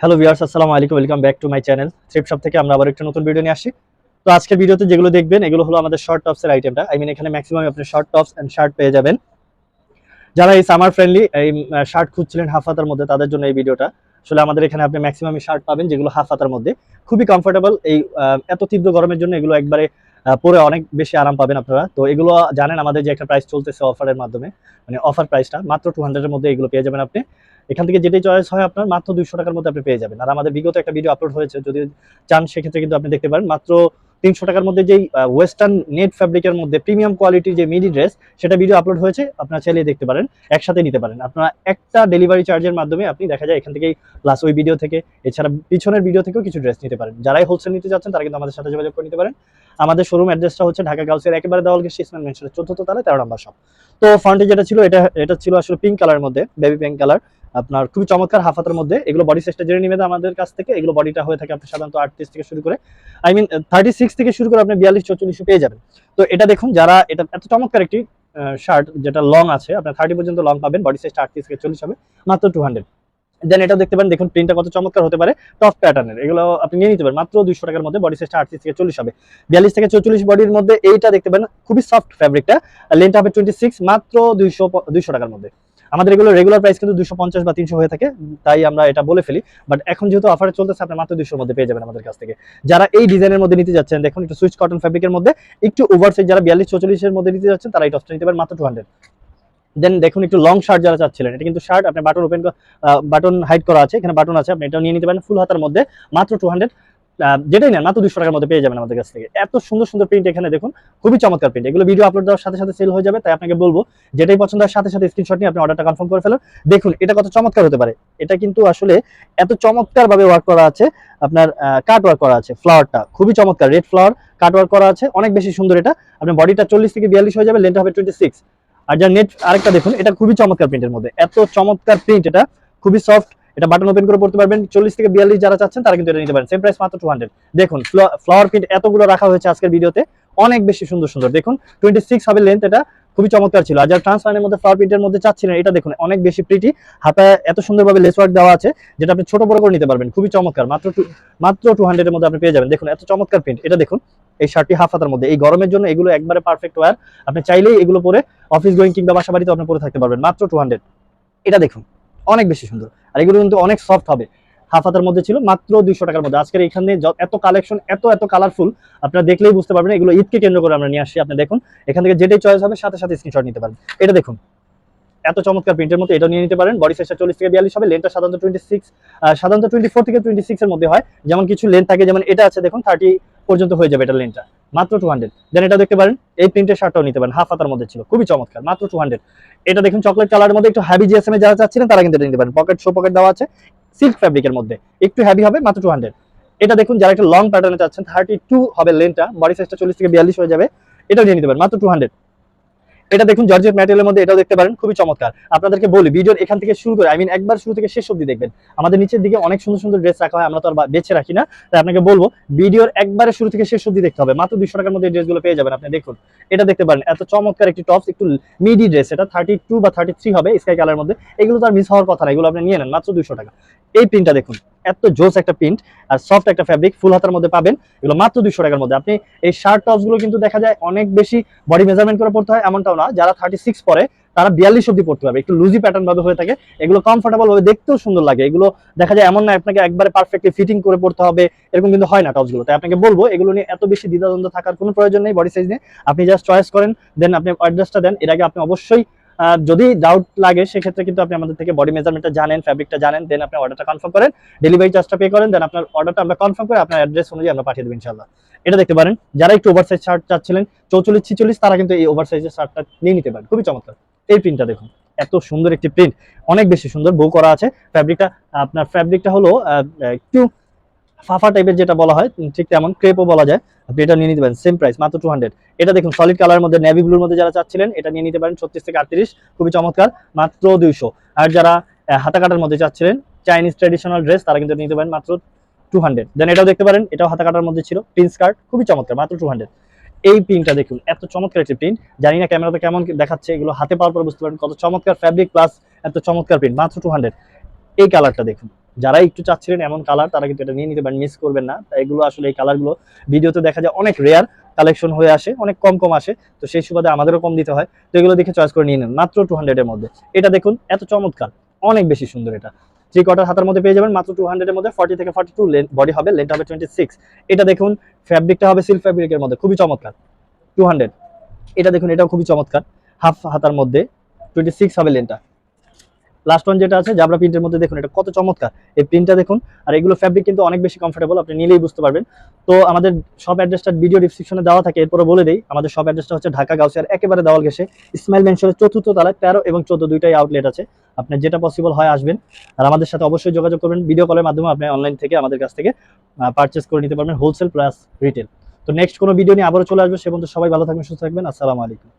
Hello viewers আসসালামু আলাইকুম welcome back to my channel thrift shop থেকে আমরা আবার একটা নতুন ভিডিও নিয়ে আসি তো আজকের ভিডিওতে যেগুলো দেখবেন, এগুলো হলো আমাদের শর্ট টপসের আইটেমটা আই মিন এখানে ম্যাক্সিমাম আপনি শর্ট টপস এন্ড শার্ট পেয়ে যাবেন। যারা এই সামার ফ্রেন্ডলি এই শার্ট খুঁজছিলেন হাফ হাতার মধ্যে, তাদের জন্য এই ভিডিওটা আসলে আমাদের এখানে আপনি ম্যাক্সিমাম শার্ট পাবেন যেগুলো হাফ হাতার মধ্যে। খুবই কমফোর্টেবল এই এত তীব্র গরমের জন্য এগুলো একবারে পরে অনেক বেশি আরাম পাবেন আপনারা। তো এগুলো জানেন আমাদের যে একটা প্রাইস চলতেছে অফারের মাধ্যমে। মানে অফার প্রাইসটা মাত্র টু হান্ড্রেডের মধ্যে এগুলো পেয়ে যাবেন আপনি। এখান থেকে যেটাই চয়েস হয় আপনার, মাত্র দুইশো টাকার মধ্যে আপনি পেয়ে যাবেন। আর আমাদের বিগত একটা ভিডিও আপলোড হয়েছে, যদি চান সেক্ষেত্রে কিন্তু আপনি দেখতে পারেন, মাত্র তিনশো টাকার মধ্যে যেই ওয়েস্টার্ন নেট ফ্যাব্রিকের মধ্যে প্রিমিয়াম কোয়ালিটির যে মিডি ড্রেস সেটা ভিডিও আপলোড হয়েছে, আপনারা চাইলে দেখতে পারেন, একসাথে নিতে পারেন। আপনারা একটা ডেলিভারি চার্জের মাধ্যমে আপনি দেখা যায় এখান থেকেই প্লাস ওই ভিডিও থেকে, এছাড়া পিছনের ভিডিও থেকেও কিছু ড্রেস নিতে পারেন। যারাই হোলসেল নিতে যাচ্ছেন, তারা কিন্তু আমাদের সাথে যোগাযোগ করে নিতে পারেন। আমাদের শোরুম অ্যাড্রেসটা হচ্ছে ঢাকা গার্লসের একেবারে দেওয়ালকে সিসম্যান মেনশনের চতুর্থ তালে তেরো নম্বর শপ তো ফ্রন্টে যেটা ছিল, এটা এটা ছিল আসলে পিঙ্ক কালারের মধ্যে বেবি পিঙ্ক কালার আপনার খুবই চমৎকার হাফ হাতের মধ্যে। এগুলো বডি সাইজটা জেনে নেবেন আমাদের কাছ থেকে। এগুলো বডিটা হয়ে থাকে আপনি সাধারণত আটত্রিশ থেকে শুরু করে আই মিন থার্টি সিক্স থেকে শুরু করে আপনি বিয়াল্লিশ, চৌচল্লিশ পেয়ে যাবেন। তো এটা দেখুন, যারা এটা এত চমৎকার একটি শার্ট যেটা লং আছে, আপনার থার্টি পর্যন্ত লং পাবেন বডি সাইজটা আটত্রিশ থেকে চল্লিশ হবে, মাত্র টু হান্ড্রেড দেন এটা দেখতে পারেন, দেখুন প্রিন্টটা কত চমৎকার হতে পারে টপ প্যাটার্নের এগুলো আপনি নিয়ে নিতে পারেন, মাত্র দুইশো টাকার মধ্যে বডি সাইজটা আটত্রিশ থেকে চল্লিশ হবে। বিয়াল্লিশ থেকে চৌচল্লিশ বডির মধ্যে এইটা দেখতে পারেন, খুবই সফট ফ্যাব্রিকটা লেন্থ হবে টোয়েন্টি সিক্স মাত্র দুইশো দুইশো টাকার মধ্যে। আমাদের এগুলো রেগুলার প্রাইস কিন্তু দুশো পঞ্চাশ বা তিনশো হয়ে থাকে, তাই আমরা এটা বলে ফেলি। বাট এখন যেহেতু অফারে চলতেছে আপনি মাত্র দুশোর মধ্যে পেয়ে যাবেন আমাদের কাছ থেকে। যারা এই ডিজাইনের মধ্যে নিতে যাচ্ছেন, দেখুন একটু সুইচ কটন ফ্যাব্রিকের মধ্যে, একটু ওভার সাইজ যারা বিয়াল্লিশ চৌচল্লিশের মধ্যে নিতে যাচ্ছেন, তারা এই টপটা নিতে পারেন মাত্র টু দেন দেখুন একটু লং শার্ট যারা চাচ্ছিলেন, এটা কিন্তু শার্ট আপনি বাটন ওপেন বাটন হাইড করা আছে, এখানে বাটন আছে, আপনি এটাও নিয়ে নিতে পারেন ফুল হাতার মধ্যে, মাত্র টু যেটাই নেন, মাত্র দুশো টাকার মধ্যে পেয়ে যাবেন আমাদের কাছ থেকে। এত সুন্দর সুন্দর প্রিন্ট এখানে দেখুন, খুবই চমৎকার প্রিন্ট এগুলো ভিডিও আপলোড দেওয়ার সাথে সাথে সেল হয়ে যাবে, তাই আপনাকে বলব, যেটাই পছন্দ হয় সাথে সাথে স্ক্রিনশট নিয়ে আপনি অর্ডারটা কনফার্ম করে ফেলুন। দেখুন, এটা কত চমৎকার হতে পারে। এটা কিন্তু আসলে এত চমৎকার ভাবে ওয়ার্ক করা আছে, আপনার কাট ওয়ার্ক করা আছে ফ্লাওয়ারটা খুবই চমৎকার রেড ফ্লাওয়ার কাট ওয়ার্ক করা আছে, অনেক বেশি সুন্দর এটা। আপনার বডিটা চল্লিশ থেকে বিয়াল্লিশ হয়ে যাবে লেন্থ হবে টোয়েন্টি সিক্স আর যার নেট আরেকটা দেখুন, এটা খুবই চমৎকার প্রিন্টের মধ্যে। এত চমৎকার প্রিন্ট এটা, খুবই সফট এটা বাটন ওপেন করে পড়তে পারবেন। চল্লিশ থেকে বিয়াল্লিশ যারা চাচ্ছেন, তারা কিন্তু এটা নিতে পারেন। সেম প্রাইস মাত্র টু হান্ড্রেড দেখুন ফ্লাওয়ার প্রিন্ট এতগুলো রাখা হয়েছে আজকের ভিডিওতে। অনেক বেশি সুন্দর সুন্দর। দেখুন টোয়েন্টি সিক্স হবে লেন্থ এটা। খুবই চমৎকার ছিল। আর যারা মধ্যে ফ্লাওয়ার প্রিন্টের মধ্যে চাচ্ছিলেন, এটা দেখুন, অনেক বেশি প্রিটি হাতায় এত সুন্দরভাবে লেস ওয়ার্ক দেওয়া আছে, যেটা আপনি ছোট বড় করে নিতে পারবেন। খুবই চমৎকার। মাত্র টু মাত্র টু হান্ড্রেডের মধ্যে আপনি পেয়ে যাবেন। দেখুন, এত চমৎকার প্রিন্ট এটা দেখুন, এই শার্টটি হাফ হাতার মধ্যে। এই গরমের জন্য এগুলো একবারে পারফেক্ট ওয়ার আপনি চাইলেই এগুলো পরে অফিস গোয়িং কিংবা বাসা বাড়িতে আপনি পরে থাকতে পারবেন। মাত্র টু হান্ড্রেড এটা দেখুন। অনেক বেশি সুন্দর। আর এগুলো কিন্তু অনেক সফট হবে। হাফ হাতার মধ্যে ছিল, মাত্র দুইশো টাকার মধ্যে। আজকের এখানে এত কালেকশন এত এত কালারফুল আপনারা দেখলেই বুঝতে পারবেন, এগুলো ঈদকে কেন্দ্র করে আমরা নিয়ে আসি আপনি দেখুন, এখান থেকে যেটাই চয়েস হবে, সাথে সাথে স্ক্রিনশট নিতে পারেন এটা দেখুন, এত চমৎকার প্রিন্টের মধ্যে এটা নিয়ে নিতে পারেন। বডি সাইজটা চল্লিশ থেকে বিয়াল্লিশ হবে লেনটা সাধারণত টোয়েন্টি সিক্স সাধারণত টোয়েন্টি ফোর থেকে টোয়েন্টি সিক্স এর মধ্যে হয়। যেমন কিছু লেন থাকে, যেমন এটা আছে, দেখুন থার্টি পর্যন্ত হয়ে যাবে এটা লেনটা মাত্র টু হান্ড্রেড দেন এটা দেখতে পারেন, এই প্রিন্টের শার্টটাও নিতে পারেন। হাফ হাতার মধ্যে ছিল, খুবই চমৎকার, মাত্র টু হান্ড্রেড এটা দেখুন চকলেট কালারের মধ্যে একটু হ্যাভি জিএসএম যারা চাচ্ছিলেন, তারা কিন্তু এটা নিতে পারেন। পকেট শো পকেট দেওয়া আছে সিল্ক ফ্যাব্রিকের মধ্যে। একটু হ্যাভি হবে, মাত্র টু হান্ড্রেড এটা দেখুন, যারা একটা লং প্যাটার্নে চাচ্ছেন থার্টি টু হবে লেনটা বডি সাইজটা চল্লিশ থেকে বিয়াল্লিশ হয়ে যাবে, এটাও নিয়ে নিতে পারেন, মাত্র টু হান্ড্রেড এটা দেখুন জর্জেট ম্যাটেরিয়ালের মধ্যে এটাও দেখতে পারেন, খুবই চমৎকার। আপনাদেরকে বলি, ভিডিওর এখান থেকে শুরু করে আই মিন একবার শুরু থেকে শেষ অবধি দেখবেন। আমাদের নিচের দিকে অনেক সুন্দর সুন্দর ড্রেস রাখা হয়, আমরা তো আর বেছে রাখি না। তাই আপনাকে বলব, ভিডিওর একবারে শুরু থেকে শেষ অবধি দেখতে হবে। মাত্র দুশো টাকার মধ্যে ড্রেসগুলো পেয়ে যাবেন আপনি, দেখুন। এটা দেখতে পারেন, এত চমৎকার একটি টপস একটু মিডি ড্রেস এটা থার্টি টু বা থার্টি থ্রি হবে স্কাই কালার মধ্যে। এগুলো তো আর মিস হওয়ার কথা না, এগুলো আপনি নিয়ে নেন, মাত্র দুশো টাকা। এই প্রিন্টটা দেখুন, এত জোস একটা প্রিন্ট আর সফট একটা ফ্যাব্রিক ফুল হাতার মধ্যে পাবেন। এগুলো মাত্র দুশো টাকার মধ্যে। আপনি এই শার্ট টপসগুলো কিন্তু দেখা যায় অনেক বেশি বডি মেজারমেন্ট করে পড়তে হয়, এমনটাও না। যারা থার্টি সিক্স পরে, তারা বিয়াল্লিশ অব্দি পড়তে পারবে। একটু লুজি প্যাটার্ন ভাবে হয়ে থাকে। এগুলো কমফোর্টেবল ভাবে দেখতেও সুন্দর লাগে। এগুলো দেখা যায় এমন না, আপনাকে একবারে পারফেক্টলি ফিটিং করে পড়তে হবে। এরকম কিন্তু হয় না টপসগুলো। তাই আপনাকে বলব, এগুলো নিয়ে এত বেশি দ্বিধাদ্বন্দ্ব থাকার কোনো প্রয়োজন নেই বডি সাইজ নিয়ে। আপনি জাস্ট চয়েস করেন দেন আপনি অ্যাড্রেসটা দেন। এর আগে আপনি অবশ্যই যদি ডাউট লাগে, সেক্ষেত্রে কিন্তু আপনি আমাদের থেকে বডি মেজারমেন্টটা জানেন ফ্যাব্রিকটা জানেন দেন আপনি অর্ডারটা কনফার্ম করেন ডেলিভারি চার্জটা পে করেন দেন আপনার অর্ডারটা আমরা কনফার্ম করে আপনার অ্যাড্রেস অনুযায়ী আমরা পাঠিয়ে দেবো ইনশাল্লাহ এটা দেখতে পারেন, যারা একটু ওভার সাইজ শার্ট চাচ্ছিলেন, চৌচল্লিশ, ছিচল্লিশ, তারা কিন্তু এই ওভার সাইজের শার্টটা নিয়ে নিতে পারেন। খুবই চমৎকার। এই প্রিন্টটা দেখুন, এত সুন্দর একটি প্রিন্ট অনেক বেশি সুন্দর বউ করা আছে। ফ্যাব্রিকটা আপনার ফ্যাব্রিকটা হলো একটু ফাফা টাইপের যেটা বলা হয় ঠিক তেমন ক্রেপও বলা যায়। আপনি এটা নিয়ে নিতে পারেন সেম প্রাইস মাত্র টু এটা দেখুন সলিড কালার মধ্যে নেভি ব্লুর মধ্যে যারা চাচ্ছিলেন, এটা নিয়ে নিতে পারেন, ছত্রিশ থেকে আটত্রিশ, খুবই চমৎকার, মাত্র দুইশো। আর যারা হাতা কাটার মধ্যে চাচ্ছিলেন চাইনিজ ট্রেডিশনাল ড্রেস তারা কিন্তু নিতে পারেন মাত্র টু হান্ড্রেড দেন এটাও দেখতে পারেন, এটাও হাতা কাটার মধ্যে ছিল প্রিন্স কার্ড খুবই চমৎকার, মাত্র টু হান্ড্রেড এই প্রিন্টটা দেখুন, এত চমৎকার একটি প্রিন্ট জানি না ক্যামেরাতে কেমন দেখাচ্ছে, এগুলো হাতে পাওয়ার পর বুঝতে পারেন, কত চমৎকার ফ্যাব্রিক প্লাস এত চমৎকার প্রিন্ট মাত্র টু হান্ড্রেড এই কালারটা দেখুন। যারা একটু চাচ্ছিলেন এমন কালার তারা কিন্তু এটা নিয়ে নিতে পারেন মিস করবেন না। তাই এগুলো আসলে এই কালারগুলো ভিডিওতে দেখা যায় অনেক রেয়ার কালেকশন হয়ে আসে, অনেক কম কম আসে, তো সেই সুবাদে আমাদেরও কম দিতে হয়। তো এগুলো দেখে চয়েস করে নিয়ে নেন, মাত্র টু হান্ড্রেডের মধ্যে। এটা দেখুন, এত চমৎকার, অনেক বেশি সুন্দর এটা। থ্রি কোয়ার্টার হাতার মধ্যে পেয়ে যাবেন, মাত্র টু হান্ড্রেডের মধ্যে ফর্টি থেকে ফর্টি টু বডি হবে লেন্থ হবে টোয়েন্টি সিক্স এটা দেখুন ফ্যাব্রিকটা হবে সিল্ক ফ্যাব্রিকের মধ্যে, খুবই চমৎকার টু হান্ড্রেড এটা দেখুন, এটাও খুবই চমৎকার হাফ হাতার মধ্যে টোয়েন্টি সিক্স হবে লেনটা লাস্ট ওয়ান যেটা আছে, জাবরা প্রিন্টের মধ্যে দেখুন, এটা কত চমৎকার। এই প্রিন্টটা দেখুন, আর এগুলো ফ্যাব্রিক কিন্তু অনেক বেশি কমফোর্টেবল আপনি নিলেই বুঝতে পারবেন। তো আমাদের সব অ্যাড্রেসটা ভিডিও ডিসক্রিপশনে দেওয়া থাকে এরপরে বলে দেই, আমাদের সব অ্যাড্রেসটা হচ্ছে ঢাকা গাউসিয়ার, একেবারে দেওয়াল গেছে ইসমাইল মেনশনের চতুর্থ তলায়, তেরো এবং চোদ্দ দুইটাই আউটলেট আছে। আপনার যেটা পসিবল হয় আসবেন, আর আমাদের সাথে অবশ্যই যোগাযোগ করবেন ভিডিও কলের মাধ্যমে আপনি অনলাইন থেকে আমাদের কাছ থেকে পারচেস করে নিতে পারবেন হোলসেল প্লাস রিটেল তো নেক্সট কোনো ভিডিও নিয়ে আবারও চলে আসবে, সে পর্যন্ত সবাই ভালো থাকবেন, সুস্থ থাকবেন, আসসালামু আলাইকুম।